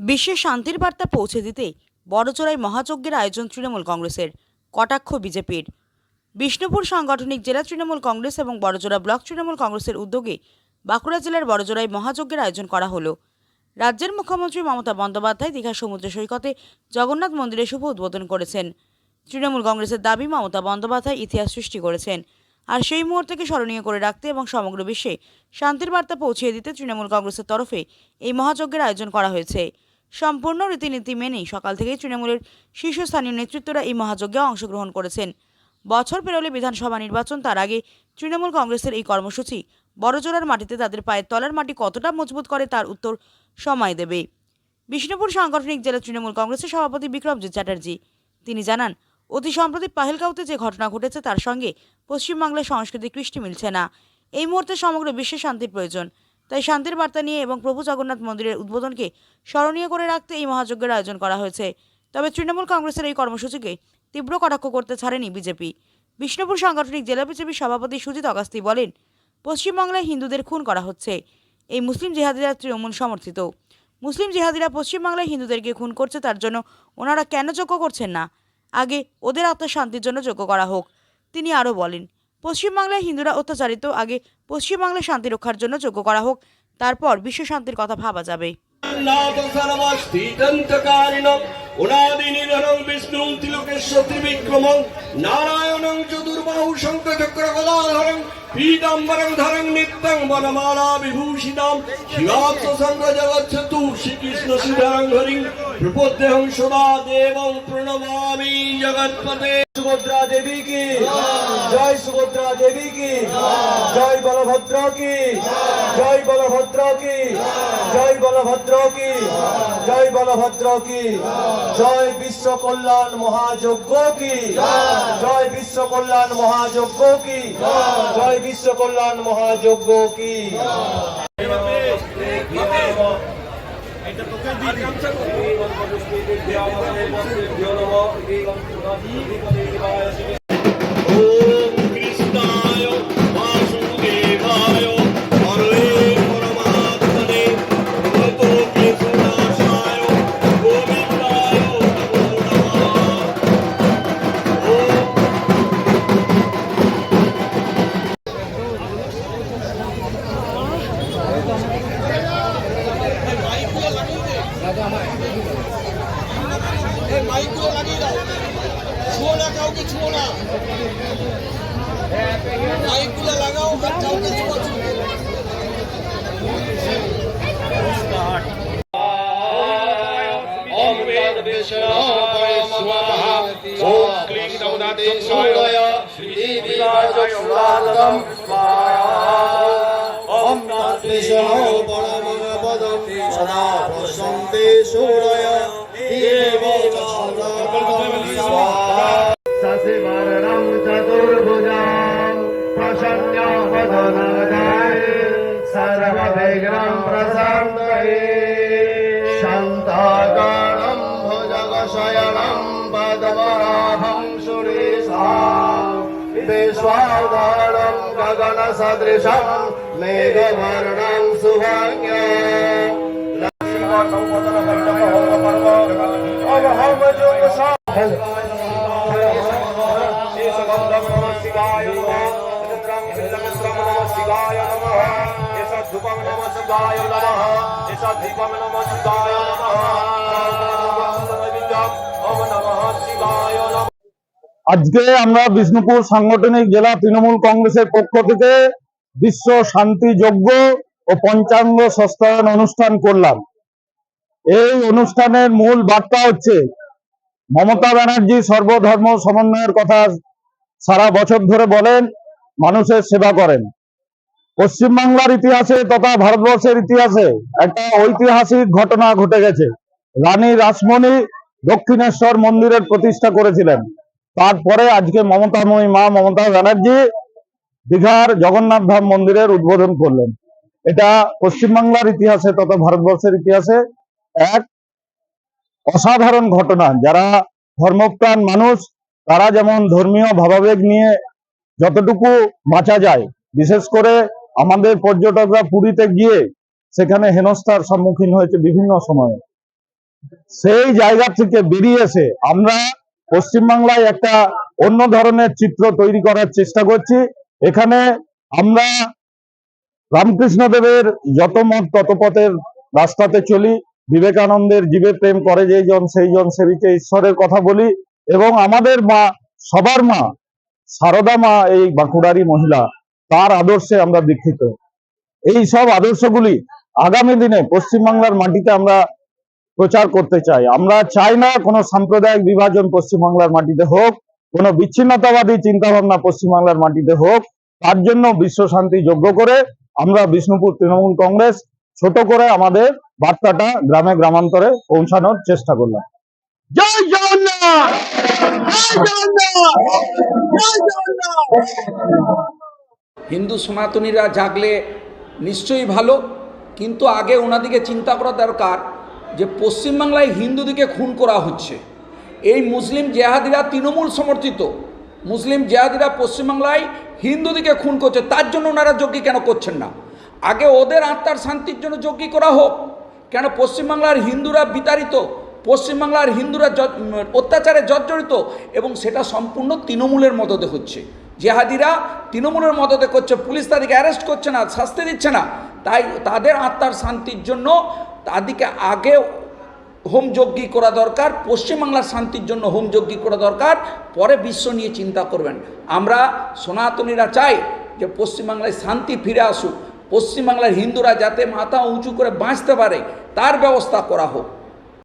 বিশ্বে শান্তির বার্তা পৌঁছে দিতে বড়জোড়ায় মহাযজ্ঞের আয়োজন তৃণমূল কংগ্রেসের, কটাক্ষ বিজেপির। বিষ্ণুপুর সাংগঠনিক জেলা তৃণমূল কংগ্রেস এবং বড়জোড়া ব্লক তৃণমূল কংগ্রেসের উদ্যোগে বাঁকুড়া জেলার বড়জোড়ায় মহাযজ্ঞের আয়োজন করা হলো। রাজ্যের মুখ্যমন্ত্রী মমতা বন্দ্যোপাধ্যায় দীঘা সমুদ্র সৈকতে জগন্নাথ মন্দিরে শুভ উদ্বোধন করেছেন। তৃণমূল কংগ্রেসের দাবি মমতা বন্দ্যোপাধ্যায় ইতিহাস সৃষ্টি করেছেন। আর সেই মুহূর্তকে স্মরণীয় করে রাখতে এবং সমগ্র বিশ্বে শান্তির বার্তা পৌঁছিয়ে দিতে তৃণমূল কংগ্রেসের তরফে এই মহাযজ্ঞের আয়োজন করা হয়েছে। সম্পূর্ণ রীতিনীতি মেনেই সকাল থেকেই তৃণমূলের শীর্ষস্থানীয় নেতৃত্বরা এই মহাযজ্ঞে অংশগ্রহণ করেছেন। বছর পেরোলে বিধানসভা নির্বাচন তার আগে তৃণমূল কংগ্রেসের এই কর্মসূচি বড়জোড়ার মাটিতে তাদের পায়ের তলার মাটি কতটা মজবুত করে তার উত্তর সময় দেবে। বিষ্ণুপুর সাংগঠনিক জেলা তৃণমূল কংগ্রেসের সভাপতি বিক্রমজিৎ চ্যাটার্জি। তিনি জানান, অতি সম্প্রতি পাহেলগাঁওতে যে ঘটনা ঘটেছে তার সঙ্গে পশ্চিমবাংলার সংস্কৃতি কৃষ্টি মিলছে না। এই মুহূর্তে সমগ্র বিশ্বে শান্তির প্রয়োজন। তাই শান্তির বার্তা নিয়ে এবং প্রভু জগন্নাথ মন্দিরের উদ্বোধনকে স্মরণীয় করে রাখতে এই মহাযজ্ঞের আয়োজন করা হয়েছে। তবে তৃণমূল কংগ্রেসের এই কর্মসূচিকে তীব্র কটাক্ষ করতে ছাড়েনি বিজেপি। বিষ্ণুপুর সাংগঠনিক জেলা বিজেপির সভাপতি সুজিত অগাস্তি বলেন, পশ্চিমবাংলায় হিন্দুদের খুন করা হচ্ছে। এই মুসলিম জেহাদিরা তৃণমূল সমর্থিত। মুসলিম জেহাদিরা পশ্চিমবাংলায় হিন্দুদেরকে খুন করছে তার জন্য ওনারা কেন যোগ্য করছেন না? আগে ওদের আত্মশান্তির জন্য যোগ্য করা হোক, তিনি আরও বলেন। পশ্চিমবাংলায় হিন্দুরা অত্যাচারিত। আগে পশ্চিমবাংলায় শান্তি রক্ষার জন্য যোগ্য করা হোক, তারপর বিশ্ব শান্তির কথা ভাবা যাবে। সর্বস্থিতন্তকারিণম উনাদিনিধনং বিষ্ণুং তিলোকেশ্ব ত্রিবিক্রমং, নারায়ণং চতুর্বাহু শঙ্খচক্র গদাধরং, পীতাম্বরং ধরং নিত্যং বনমালা বিভূষিতাম শিবাত্ম সংঘ জগচ্ছতু শ্রীকৃষ্ণ শ্রীধরং হরিং প্রপদ্যহং সদা দেবং প্রণমামি জগৎপতে। সুভদ্রা দেবী কি? জয় সুভদ্রা দেবী কি? জয় বলভদ্র কি? জয় বলভদ্র কি? জয় বলভদ্র কি জয় বলভদ্র কি জয় বিশ্ব কল্যাণ মহাযজ্ঞ কি জয় বিশ্ব কল্যাণ মহাযজ্ঞ কি জয় বিশ্ব কল্যাণ মহাযজ্ঞ কি ছুঁয়ো না কাউকে ছুঁয়ো না মাইকগুলো লাগাও কাউকে ছুঁয়ো পদম সদা প্রশন্তে সুরয়। দেব সদাশিবরং চতুর্ভুজা প্রসন্ন পদনাদায় সর্ববিঘ্ন প্রসন্দয়ে শান্তাকারম ভুজগশয়ণম পদবরাভং সুরেশা विश्वाधारम् गगनसदृशम् मेघवर्णम् सुभङ्ग धूपम नम सुधाय नम ऐसा दीपम नम सुधाय नम। আজকে আমরা বিষ্ণুপুর সাংগঠনিক জেলা তৃণমূল কংগ্রেসের পক্ষ থেকে বিশ্ব শান্তি যজ্ঞ ও পঞ্চাঙ্গ সস্তায়ন অনুষ্ঠান করলাম। এই অনুষ্ঠানের মূল বার্তা হচ্ছে, মমতা ব্যানার্জি সর্বধর্ম সমন্বয়ের কথা সারা বছর ধরে বলেন, মানুষের সেবা করেন। পশ্চিমবাংলার ইতিহাসে তথা ভারতবর্ষের ইতিহাসে একটা ঐতিহাসিক ঘটনা ঘটে গেছে। রানী রাসমণি দক্ষিণেশ্বর মন্দিরের প্রতিষ্ঠা করেছিলেন। তারপরে আজকে মমতাময়ী মা মমতা ব্যানার্জি দীঘার জগন্নাথ ধাম মন্দিরের উদ্বোধন করলেন। এটা পশ্চিমবাংলার ইতিহাসে তথা ভারতবর্ষের ইতিহাসে এক অসাধারণ ঘটনা। যারা ধর্মপ্রাণ মানুষ, তারা যেমন ধর্মীয় ভাবাবেগ নিয়ে যতটুকু বাঁচা যায়, বিশেষ করে আমাদের পর্যটকরা পুরীতে গিয়ে সেখানে হেনস্থার সম্মুখীন হয়েছে বিভিন্ন সময়ে। সেই জায়গা থেকে বেরিয়ে এসে আমরা পশ্চিমবাংলায় একটা অন্য ধরনের চিত্র তৈরি করার চেষ্টা করছি। এখানে আমরা রামকৃষ্ণ দেবের যত মত তত পথের রাস্তাতে চলি। বিবেকানন্দের জীবে প্রেম করে যেই জন, সেই জন সেবিকে ঈশ্বরের কথা বলি। এবং আমাদের মা, সবার মা, সারদা মা, এই বাঁকুড়ারি মহিলা, তার আদর্শে আমরা দীক্ষিত। এই সব আদর্শগুলি আগামী দিনে পশ্চিমবাংলার মাটিতে আমরা প্রচার করতে চাই। আমরা চাই না কোনো সাম্প্রদায়িক বিভাজন পশ্চিমবাংলার মাটিতে হোক কোনো বিচ্ছিন্নতাবাদী চিন্তা ভাবনা পশ্চিমবাংলার মাটিতে হোক। তার জন্য বিশ্ব শান্তি যোগ্য করে আমরা বিষ্ণুপুর তৃণমূল কংগ্রেস ছোট করে আমাদের বার্তাটা গ্রামে গ্রামান্তরে পৌঁছানোর চেষ্টা করলাম। জয় জগন্নাথ! হিন্দু সনাতনীরা জাগলে নিশ্চয়ই ভালো কিন্তু আগে ওনাদিকে চিন্তা করা দরকার। যে পশ্চিমবাংলায় হিন্দুদিকে খুন করা হচ্ছে। এই মুসলিম জেহাদিরা তৃণমূল সমর্থিত। মুসলিম জেহাদিরা পশ্চিমবাংলায় হিন্দুদিকে খুন করছে, তার জন্য ওনারা যজ্ঞী কেন করছেন না? আগে ওদের আত্মার শান্তির জন্য যজ্ঞী করা হোক। কেন পশ্চিমবাংলার হিন্দুরা বিতাড়িত? পশ্চিমবাংলার হিন্দুরা অত্যাচারে জর্জরিত এবং সেটা সম্পূর্ণ তৃণমূলের মদতে হচ্ছে। জেহাদিরা তৃণমূলের মদতে করছে, পুলিশ তাদেরকে অ্যারেস্ট করছে না, শাস্তি দিচ্ছে না। তাই তাদের আত্মার শান্তির জন্য তাদেরকে আগে হোমযজ্ঞী করা দরকার, পশ্চিমবাংলার শান্তির জন্য হোমযজ্ঞী করা দরকার, পরে বিশ্ব নিয়ে চিন্তা করবেন। আমরা সনাতনীরা চাই যে পশ্চিমবাংলায় শান্তি ফিরে আসুক, পশ্চিমবাংলার হিন্দুরা যাতে মাথা উঁচু করে বাঁচতে পারে, তার ব্যবস্থা করা হোক।